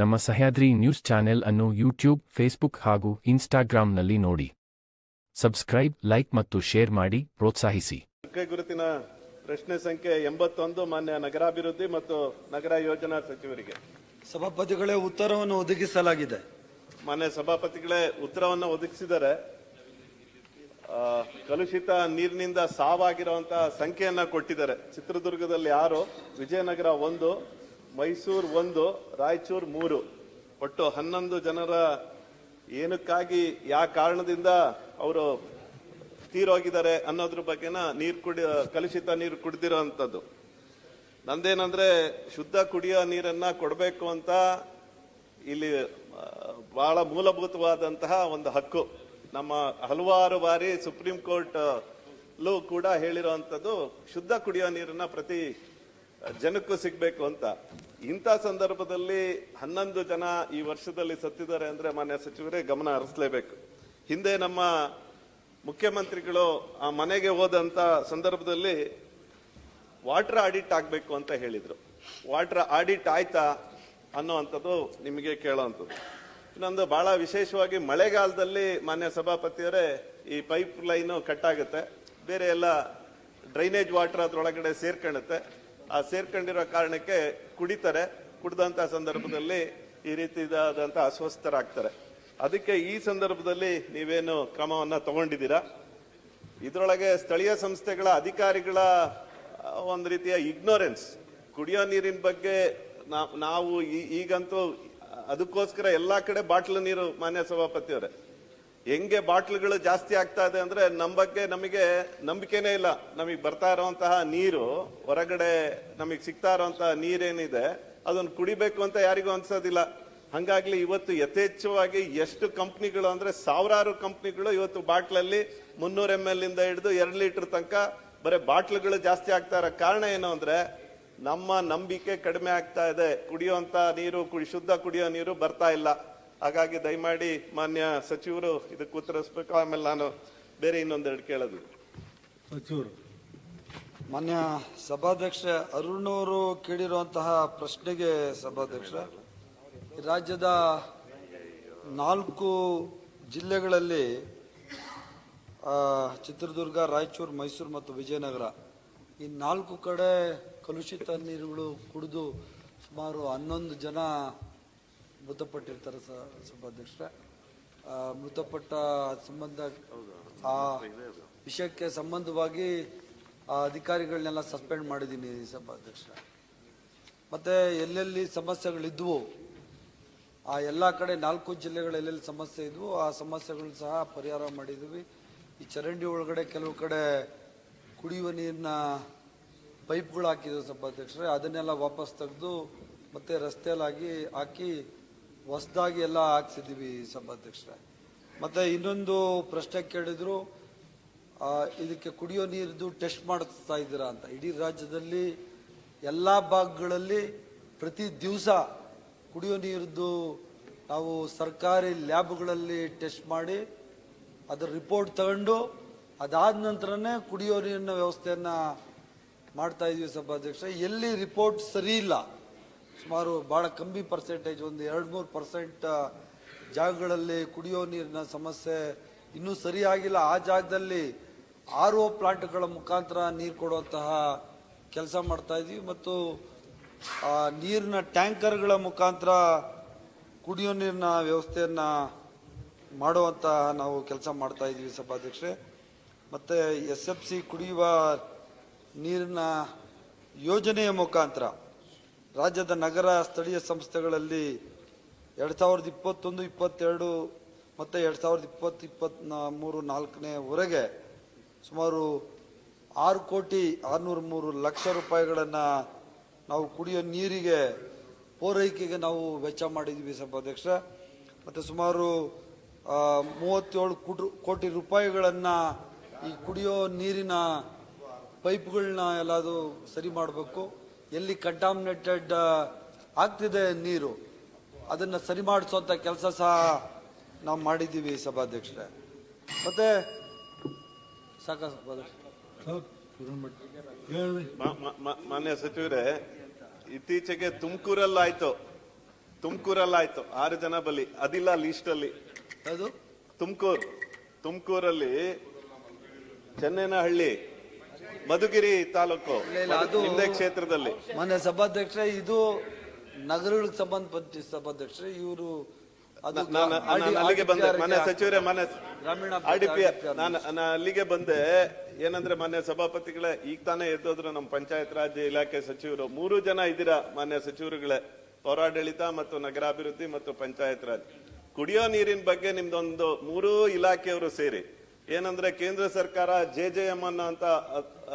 ನಮ್ಮ Sahyadri news channel ಅನ್ನು YouTube Facebook ಹಾಗೂ ಇನ್ಸ್ಟಾಗ್ರಾಂನಲ್ಲಿ ನೋಡಿ. ಸಬ್ಸ್ಕ್ರೈಬ್ ಲೈಕ್ ಮತ್ತು ಶೇರ್ ಮಾಡಿ ಪ್ರೋತ್ಸಾಹಿಸಿ. ಗುರುತಿನ ಪ್ರಶ್ನೆ ಸಂಖ್ಯೆ ಎಂಬತ್ತೊಂದು ಮಾನ್ಯ ನಗರಾಭಿವೃದ್ಧಿ ಮತ್ತು ನಗರ ಯೋಜನಾ ಸಚಿವರಿಗೆ. ಸಭಾಪತಿಗಳೇ ಉತ್ತರವನ್ನು ಒದಗಿಸಲಾಗಿದೆ. ಮಾನ್ಯ ಸಭಾಪತಿಗಳೇ ಉತ್ತರವನ್ನು ಒದಗಿಸಿದರೆ ಆ, ಕಲುಷಿತ ನೀರಿನಿಂದ ಸಾವಾಗಿರುವಂತಹ ಸಂಖ್ಯೆಯನ್ನ ಕೊಟ್ಟಿದ್ದಾರೆ. ಚಿತ್ರದುರ್ಗದಲ್ಲಿ ಆರು ವಿಜಯನಗರ ಒಂದು ಮೈಸೂರು ಒಂದು, ರಾಯಚೂರು ಮೂರು. ಒಟ್ಟು ಹನ್ನೊಂದು ಜನರ ಏನಕ್ಕಾಗಿ ಯಾವ ಕಾರಣದಿಂದ ಅವರು ತೀರೋಗಿದ್ದಾರೆ ಅನ್ನೋದ್ರ ಬಗ್ಗೆನ ನೀರು ಕುಡಿ, ಕಲುಷಿತ ನೀರು ಕುಡಿದಿರುವಂಥದ್ದು ನಂದೇನಂದ್ರೆ, ಶುದ್ಧ ಕುಡಿಯೋ ನೀರನ್ನ ಕೊಡಬೇಕು ಅಂತ ಇಲ್ಲಿ ಬಹಳ ಮೂಲಭೂತವಾದಂತಹ ಒಂದು ಹಕ್ಕು. ನಮ್ಮ ಹಲವಾರು ಬಾರಿ ಸುಪ್ರೀಂ ಕೋರ್ಟ್ ಲೂ ಕೂಡ ಹೇಳಿರುವಂಥದ್ದು ಶುದ್ಧ ಕುಡಿಯೋ ನೀರನ್ನ ಪ್ರತಿ ಜನಕ್ಕೂ ಸಿಗ್ಬೇಕು ಅಂತ. ಇಂಥ ಸಂದರ್ಭದಲ್ಲಿ ಹನ್ನೊಂದು ಜನ ಈ ವರ್ಷದಲ್ಲಿ ಸತ್ತಿದ್ದಾರೆ ಅಂದ್ರೆ ಮಾನ್ಯ ಸಚಿವರೇ ಗಮನ ಹರಿಸಲೇಬೇಕು. ಹಿಂದೆ ನಮ್ಮ ಮುಖ್ಯಮಂತ್ರಿಗಳು ಆ ಮನೆಗೆ ಹೋದಂತ ಸಂದರ್ಭದಲ್ಲಿ ವಾಟರ್ ಆಡಿಟ್ ಆಗ್ಬೇಕು ಅಂತ ಹೇಳಿದ್ರು. ವಾಟರ್ ಆಡಿಟ್ ಆಯ್ತಾ ಅನ್ನೋವಂಥದ್ದು ನಿಮಗೆ ಕೇಳೋವಂಥದ್ದು ಇನ್ನೊಂದು ಬಹಳ ವಿಶೇಷವಾಗಿ ಮಳೆಗಾಲದಲ್ಲಿ ಮಾನ್ಯ ಸಭಾಪತಿಯವರೇ ಈ ಪೈಪ್ ಲೈನು ಕಟ್ ಆಗುತ್ತೆ ಬೇರೆ ಎಲ್ಲ ಡ್ರೈನೇಜ್ ವಾಟರ್ ಅದರೊಳಗಡೆ ಸೇರ್ಕೊಳ್ಳುತ್ತೆ ಆ ಸೇರ್ಕೊಂಡಿರೋ ಕಾರಣಕ್ಕೆ ಕುಡಿತಾರೆ. ಕುಡಿದಂಥ ಸಂದರ್ಭದಲ್ಲಿ ಈ ರೀತಿಯಾದಂಥ ಅಸ್ವಸ್ಥರಾಗ್ತಾರೆ. ಅದಕ್ಕೆ ಈ ಸಂದರ್ಭದಲ್ಲಿ ನೀವೇನು ಕ್ರಮವನ್ನು ತಗೊಂಡಿದ್ದೀರಾ? ಇದರೊಳಗೆ ಸ್ಥಳೀಯ ಸಂಸ್ಥೆಗಳ ಅಧಿಕಾರಿಗಳ ಒಂದು ರೀತಿಯ ಇಗ್ನೋರೆನ್ಸ್ ಕುಡಿಯೋ ನೀರಿನ ಬಗ್ಗೆ ನಾವು ಈಗಂತೂ ಅದಕ್ಕೋಸ್ಕರ ಎಲ್ಲ ಕಡೆ ಬಾಟ್ಲು ನೀರು ಮಾನ್ಯ ಸಭಾಪತಿಯವರೇ ಹೆಂಗೆ ಬಾಟ್ಲ್ಗಳು ಜಾಸ್ತಿ ಆಗ್ತಾ ಇದೆ ಅಂದ್ರೆ ನಮ್ಮ ಬಗ್ಗೆ ನಮಗೆ ನಂಬಿಕೆನೇ ಇಲ್ಲ. ನಮಗೆ ಬರ್ತಾ ಇರುವಂತಹ ನೀರು, ಹೊರಗಡೆ ನಮಗೆ ಸಿಗ್ತಾ ಇರುವಂತಹ ನೀರೇನಿದೆ, ಅದನ್ನು ಕುಡಿಬೇಕು ಅಂತ ಯಾರಿಗೂ ಅನ್ಸೋದಿಲ್ಲ. ಹಂಗಾಗ್ಲಿ ಇವತ್ತು ಯಥೇಚ್ಛವಾಗಿ ಎಷ್ಟು ಕಂಪ್ನಿಗಳು ಅಂದ್ರೆ ಸಾವಿರಾರು ಕಂಪ್ನಿಗಳು ಇವತ್ತು ಬಾಟ್ಲಲ್ಲಿ ಮುನ್ನೂರ ಎಂ ಎಲ್ ಇಂದ ಹಿಡಿದು ಎರಡು ಲೀಟರ್ ತನಕ ಬರೀ ಬಾಟ್ಲುಗಳು ಜಾಸ್ತಿ ಆಗ್ತಾ ಇರೋ ಕಾರಣ ಏನು ಅಂದ್ರೆ ನಮ್ಮ ನಂಬಿಕೆ ಕಡಿಮೆ ಆಗ್ತಾ ಇದೆ. ಕುಡಿಯುವಂತ ನೀರು ಶುದ್ಧ ಕುಡಿಯೋ ನೀರು ಬರ್ತಾ ಇಲ್ಲ. ಹಾಗಾಗಿ ದಯಮಾಡಿ ಮಾನ್ಯ ಸಚಿವರು ಇದಕ್ಕೆ ಉತ್ತರಿಸ್ಬೇಕು ಆಮೇಲೆ ನಾನು ಬೇರೆ ಇನ್ನೊಂದೆರಡು ಕೇಳೋದು. ಸಚಿವರು. ಮಾನ್ಯ ಸಭಾಧ್ಯಕ್ಷ ಅರುಣ್ ಅವರು ಕೇಳಿರುವಂತಹ ಪ್ರಶ್ನೆಗೆ ಸಭಾಧ್ಯಕ್ಷ ಈ ರಾಜ್ಯದ ನಾಲ್ಕು ಜಿಲ್ಲೆಗಳಲ್ಲಿ ಚಿತ್ರದುರ್ಗ ರಾಯಚೂರು ಮೈಸೂರು ಮತ್ತು ವಿಜಯನಗರ ಈ ನಾಲ್ಕು ಕಡೆ ಕಲುಷಿತ ನೀರುಗಳು ಕುಡಿದು ಸುಮಾರು ಹನ್ನೊಂದು ಜನ ಮೃತಪಟ್ಟಿರ್ತಾರೆ ಸಹ ಸಭಾಧ್ಯಕ್ಷರೇ. ಆ, ಮೃತಪಟ್ಟ ಸಂಬಂಧ ಆ ವಿಷಯಕ್ಕೆ ಸಂಬಂಧವಾಗಿ ಆ ಅಧಿಕಾರಿಗಳನ್ನೆಲ್ಲ ಸಸ್ಪೆಂಡ್ ಮಾಡಿದ್ದೀನಿ ಸಭಾಧ್ಯಕ್ಷ ಮತ್ತೆ ಎಲ್ಲೆಲ್ಲಿ ಸಮಸ್ಯೆಗಳಿದ್ವು ಆ ಎಲ್ಲ ಕಡೆ ನಾಲ್ಕು ಜಿಲ್ಲೆಗಳು ಎಲ್ಲೆಲ್ಲಿ ಸಮಸ್ಯೆ ಇದ್ವು ಆ ಸಮಸ್ಯೆಗಳು ಸಹ ಪರಿಹಾರ ಮಾಡಿದ್ವಿ ಈ ಚರಂಡಿ ಒಳಗಡೆ ಕೆಲವು ಕಡೆ ಕುಡಿಯುವ ನೀರಿನ ಪೈಪ್ಗಳು ಹಾಕಿದ್ವು ಸಭಾಧ್ಯಕ್ಷರೇ. ಅದನ್ನೆಲ್ಲ ವಾಪಸ್ ತೆಗೆದು ಮತ್ತೆ ರಸ್ತೆಯಲ್ಲಾಗಿ ಹಾಕಿ ಹೊಸದಾಗಿ ಎಲ್ಲ ಹಾಕ್ಸಿದ್ದೀವಿ ಸಭಾಧ್ಯಕ್ಷರೇ. ಮತ್ತೆ ಇನ್ನೊಂದು ಪ್ರಶ್ನೆ ಕೇಳಿದ್ರು ಇದಕ್ಕೆ ಕುಡಿಯೋ ನೀರಿದ್ದು ಟೆಸ್ಟ್ ಮಾಡಿಸ್ತಾ ಇದ್ದೀರಾ ಅಂತ. ಇಡೀ ರಾಜ್ಯದಲ್ಲಿ ಎಲ್ಲ ಭಾಗಗಳಲ್ಲಿ ಪ್ರತಿ ದಿವಸ ಕುಡಿಯೋ ನೀರಿದ್ದು ನಾವು ಸರ್ಕಾರಿ ಲ್ಯಾಬ್ಗಳಲ್ಲಿ ಟೆಸ್ಟ್ ಮಾಡಿ, ಅದರ ರಿಪೋರ್ಟ್ ತಗೊಂಡು ಅದಾದ ನಂತರನೇ ಕುಡಿಯೋ ನೀರಿನ ವ್ಯವಸ್ಥೆಯನ್ನು ಮಾಡ್ತಾ ಇದ್ದೀವಿ ಸಭಾಧ್ಯಕ್ಷ ಎಲ್ಲಿ ರಿಪೋರ್ಟ್ ಸರಿ ಇಲ್ಲ ಸುಮಾರು ಬಹಳ ಕಮ್ಮಿ ಪರ್ಸೆಂಟೇಜ್ ಒಂದು ಎರಡು ಮೂರು ಪರ್ಸೆಂಟ್ ಜಾಗಗಳಲ್ಲಿ ಕುಡಿಯೋ ನೀರಿನ ಸಮಸ್ಯೆ ಇನ್ನೂ ಸರಿಯಾಗಿಲ್ಲ. ಆ ಜಾಗದಲ್ಲಿ ಆರ್ ಒ ಪ್ಲಾಂಟ್ಗಳ ಮುಖಾಂತರ ನೀರು ಕೊಡುವಂತಹ ಕೆಲಸ ಮಾಡ್ತಾ ಇದೀವಿ. ಮತ್ತು ನೀರಿನ ಟ್ಯಾಂಕರ್ಗಳ ಮುಖಾಂತರ ಕುಡಿಯೋ ನೀರಿನ ವ್ಯವಸ್ಥೆಯನ್ನ ಮಾಡುವಂತಹ ನಾವು ಕೆಲಸ ಮಾಡ್ತಾ ಇದ್ದೀವಿ ಸಭಾಧ್ಯಕ್ಷರೇ. ಮತ್ತೆ ಎಸ್ ಎಫ್ ಸಿ ಕುಡಿಯುವ ನೀರಿನ ಯೋಜನೆಯ ಮುಖಾಂತರ ರಾಜ್ಯದ ನಗರ ಸ್ಥಳೀಯ ಸಂಸ್ಥೆಗಳಲ್ಲಿ ಎರಡು ಸಾವಿರದ ಇಪ್ಪತ್ತೊಂದು, ಇಪ್ಪತ್ತೆರಡು ಮತ್ತು ಎರಡು ಸಾವಿರದ ಇಪ್ಪತ್ತು ಇಪ್ಪತ್ತ್ ಮೂರು ನಾಲ್ಕನೇವರೆಗೆ ಸುಮಾರು ಆರು ಕೋಟಿ ಆರುನೂರ ಮೂರು ಲಕ್ಷ ರೂಪಾಯಿಗಳನ್ನು ನಾವು ಕುಡಿಯೋ ನೀರಿಗೆ ಪೂರೈಕೆಗೆ ನಾವು ವೆಚ್ಚ ಮಾಡಿದ್ವಿ ಸಭಾಧ್ಯಕ್ಷ ಮತ್ತು ಸುಮಾರು ಮೂವತ್ತೇಳು ಕುಟು- ಕೋಟಿ ರೂಪಾಯಿಗಳನ್ನು ಈ ಕುಡಿಯೋ ನೀರಿನ ಪೈಪ್ಗಳನ್ನ ಎಲ್ಲಾದರೂ ಸರಿ ಮಾಡಬೇಕು. ಎಲ್ಲಿ ಕಂಟಾಮಿನೇಟೆಡ್ ಆಗ್ತಿದೆ ನೀರು ಅದನ್ನು ಸರಿ ಮಾಡಿಸುವಂಥ ಕೆಲಸ ಸಹ ನಾವು ಮಾಡಿದ್ದೀವಿ ಸಭಾಧ್ಯಕ್ಷರೇ. ಮತ್ತೆ ಸಾಕ ಮಾನ್ಯ ಸಚಿವರೇ ಇತ್ತೀಚೆಗೆ ತುಮಕೂರಲ್ಲಾಯ್ತು. ತುಮಕೂರಲ್ಲಾಯ್ತು ಆರು ಜನ ಬಲಿ ಅದಿಲ್ಲ ಲೀಸ್ಟ್ ಅಲ್ಲಿ ಅದು ತುಮಕೂರು ತುಮಕೂರಲ್ಲಿ ಚೆನ್ನೈನಹಳ್ಳಿ ಮಧುಗಿರಿ ತಾಲೂಕು ನಿಮ್ದೇ ಕ್ಷೇತ್ರದಲ್ಲಿ. ಮೊನ್ನೆ ಸಭಾಧ್ಯಕ್ಷ ಇದು ನಗರಗಳಿಗೆ ಸಂಬಂಧಪಟ್ಟ ಸಭಾಧ್ಯಕ್ಷರೇ ಇವರು ಅಲ್ಲಿಗೆ ಬಂದೆ. ಮನೆ ಸಚಿವರೇ ಮನೆ ನಾನು ಅಲ್ಲಿಗೆ ಬಂದೆ. ಏನಂದ್ರೆ ಮಾನ್ಯ ಸಭಾಪತಿಗಳೇ ಈಗ ತಾನೇ ಎದ್ದೋದ್ರು ನಮ್ಮ ಪಂಚಾಯತ್ ರಾಜ್ ಇಲಾಖೆ ಸಚಿವರು. ಮೂರು ಜನ ಇದ್ದೀರಾ ಮಾನ್ಯ ಸಚಿವರುಗಳೇ? ಪೌರಾಡಳಿತ ಮತ್ತು ನಗರಾಭಿವೃದ್ಧಿ ಮತ್ತು ಪಂಚಾಯತ್ ರಾಜ್. ಕುಡಿಯೋ ನೀರಿನ ಬಗ್ಗೆ ನಿಮ್ದೊಂದು ಮೂರೂ ಇಲಾಖೆಯವರು ಸೇರಿ. ಏನಂದ್ರೆ ಕೇಂದ್ರ ಸರ್ಕಾರ ಜೆ ಜೆ ಎಂ ಅನ್ನೋ ಅಂತ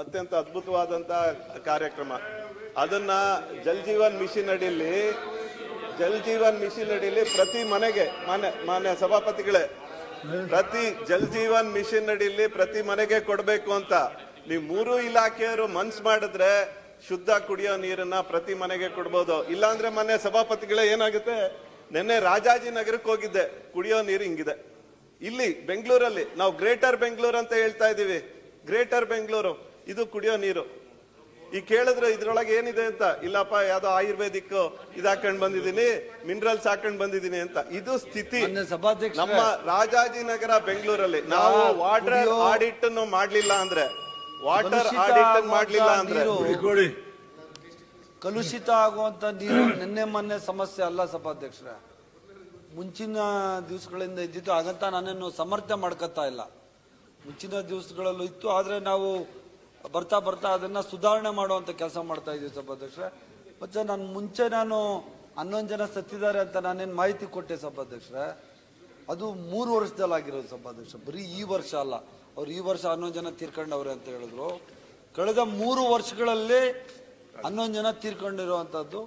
ಅತ್ಯಂತ ಅದ್ಭುತವಾದಂತ ಕಾರ್ಯಕ್ರಮ. ಅದನ್ನ ಜಲ್ ಜೀವನ್ ಮಿಷನ್ ಅಡಿಯಲ್ಲಿ ಜಲ್ ಜೀವನ್ ಮಿಷನ್ ಅಡಿಯಲ್ಲಿ ಪ್ರತಿ ಮನೆಗೆ, ಮಾನ್ಯ ಮಾನ್ಯ ಸಭಾಪತಿಗಳೇ, ಪ್ರತಿ ಜಲ್ ಜೀವನ್ ಮಿಷನ್ ಅಡಿಯಲ್ಲಿ ಪ್ರತಿ ಮನೆಗೆ ಕೊಡಬೇಕು ಅಂತ. ನೀವು ಮೂರು ಇಲಾಖೆಯವರು ಮನ್ಸ್ ಮಾಡಿದ್ರೆ ಶುದ್ಧ ಕುಡಿಯೋ ನೀರನ್ನ ಪ್ರತಿ ಮನೆಗೆ ಕೊಡ್ಬೋದು. ಇಲ್ಲಾಂದ್ರೆ ಮನೆ ಸಭಾಪತಿಗಳೇ ಏನಾಗುತ್ತೆ? ನಿನ್ನೆ ರಾಜಾಜಿನಗರಕ್ಕೆ ಹೋಗಿದ್ದೆ. ಕುಡಿಯೋ ನೀರು ಹಿಂಗಿದೆ. ಇಲ್ಲಿ ಬೆಂಗಳೂರಲ್ಲಿ ನಾವು ಗ್ರೇಟರ್ ಬೆಂಗಳೂರು ಅಂತ ಹೇಳ್ತಾ ಇದೀವಿ ಗ್ರೇಟರ್ ಬೆಂಗಳೂರು ಇದು ಕುಡಿಯೋ ನೀರು. ಈ ಕೇಳಿದ್ರೆ ಇದ್ರೊಳಗೆ ಏನಿದೆ ಅಂತ? ಇಲ್ಲಪ್ಪ ಯಾವ್ದೋ ಆಯುರ್ವೇದಿಕ್ ಇದ್ ಹಾಕೊಂಡ್ ಬಂದಿದ್ದೀನಿ ಮಿನರಲ್ಸ್ ಹಾಕೊಂಡ್ ಬಂದಿದ್ದೀನಿ ಅಂತ. ಇದು ಸ್ಥಿತಿ. ನಮ್ಮ ರಾಜಾಜಿನಗರ ಬೆಂಗಳೂರಲ್ಲಿ ನಾವು ವಾಟರ್ ಆಡಿಟ್ ಅನ್ನು ಮಾಡ್ಲಿಲ್ಲ ಅಂದ್ರೆ ವಾಟರ್ ಆಡಿಟ್ ಮಾಡ್ಲಿಲ್ಲ ಅಂದ್ರೆ. ಕಲುಷಿತ ಆಗುವಂತ ನೀರು ನಿನ್ನೆ ಮೊನ್ನೆ ಸಮಸ್ಯೆ ಅಲ್ಲ ಸಭಾಧ್ಯಕ್ಷರೇ. ಮುಂಚಿನ ದಿವಸಗಳಿಂದ ಇದ್ದಿತ್ತು ಹಾಗಂತ ನಾನೇನು ಸಮರ್ಥ ಮಾಡ್ಕೊತಾ ಇಲ್ಲ. ಮುಂಚಿನ ದಿವಸಗಳಲ್ಲೂ ಇತ್ತು, ಆದರೆ ನಾವು ಬರ್ತಾ ಬರ್ತಾ ಅದನ್ನು ಸುಧಾರಣೆ ಮಾಡುವಂಥ ಕೆಲಸ ಮಾಡ್ತಾ ಇದ್ದೀವಿ ಸಭಾಧ್ಯಕ್ಷರೇ ಮತ್ತು ನಾನು ಮುಂಚೆ ನಾನು ಹನ್ನೊಂದು ಜನ ಸತ್ತಿದ್ದಾರೆ ಅಂತ ನಾನೇನು ಮಾಹಿತಿ ಕೊಟ್ಟೆ ಸಭಾಧ್ಯಕ್ಷರೇ ಅದು ಮೂರು ವರ್ಷದಲ್ಲಾಗಿರೋದು ಸಭಾಧ್ಯಕ್ಷ ಬರೀ ಈ ವರ್ಷ ಅಲ್ಲ. ಅವ್ರು ಈ ವರ್ಷ ಹನ್ನೊಂದು ಜನ ತೀರ್ಕೊಂಡವ್ರೆ ಅಂತ ಹೇಳಿದ್ರು. ಕಳೆದ ಮೂರು ವರ್ಷಗಳಲ್ಲಿ ಹನ್ನೊಂದು ಜನ ತೀರ್ಕೊಂಡಿರುವಂಥದ್ದು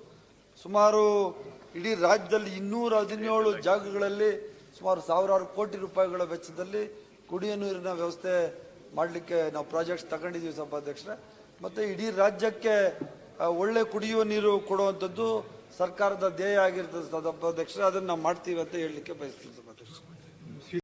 ಸುಮಾರು ಇಡೀ ರಾಜ್ಯದಲ್ಲಿ ಇನ್ನೂರ ಹದಿನೇಳು ಜಾಗಗಳಲ್ಲಿ ಸುಮಾರು ಸಾವಿರಾರು ಕೋಟಿ ರೂಪಾಯಿಗಳ ವೆಚ್ಚದಲ್ಲಿ ಕುಡಿಯೋ ನೀರಿನ ವ್ಯವಸ್ಥೆ ಮಾಡಲಿಕ್ಕೆ ನಾವು ಪ್ರಾಜೆಕ್ಟ್ಸ್ ತಗೊಂಡಿದ್ದೀವಿ ಸಭಾಧ್ಯಕ್ಷರೇ ಮತ್ತು ಇಡೀ ರಾಜ್ಯಕ್ಕೆ ಒಳ್ಳೆ ಕುಡಿಯುವ ನೀರು ಕೊಡುವಂಥದ್ದು ಸರ್ಕಾರದ ಧ್ಯೇಯ ಆಗಿರ್ತದೆ ಸಭಾಧ್ಯಕ್ಷರೇ ಅದನ್ನು ನಾವು ಮಾಡ್ತೀವಿ ಅಂತ ಹೇಳಲಿಕ್ಕೆ ಸಭಾಧ್ಯಕ್ಷರೇ.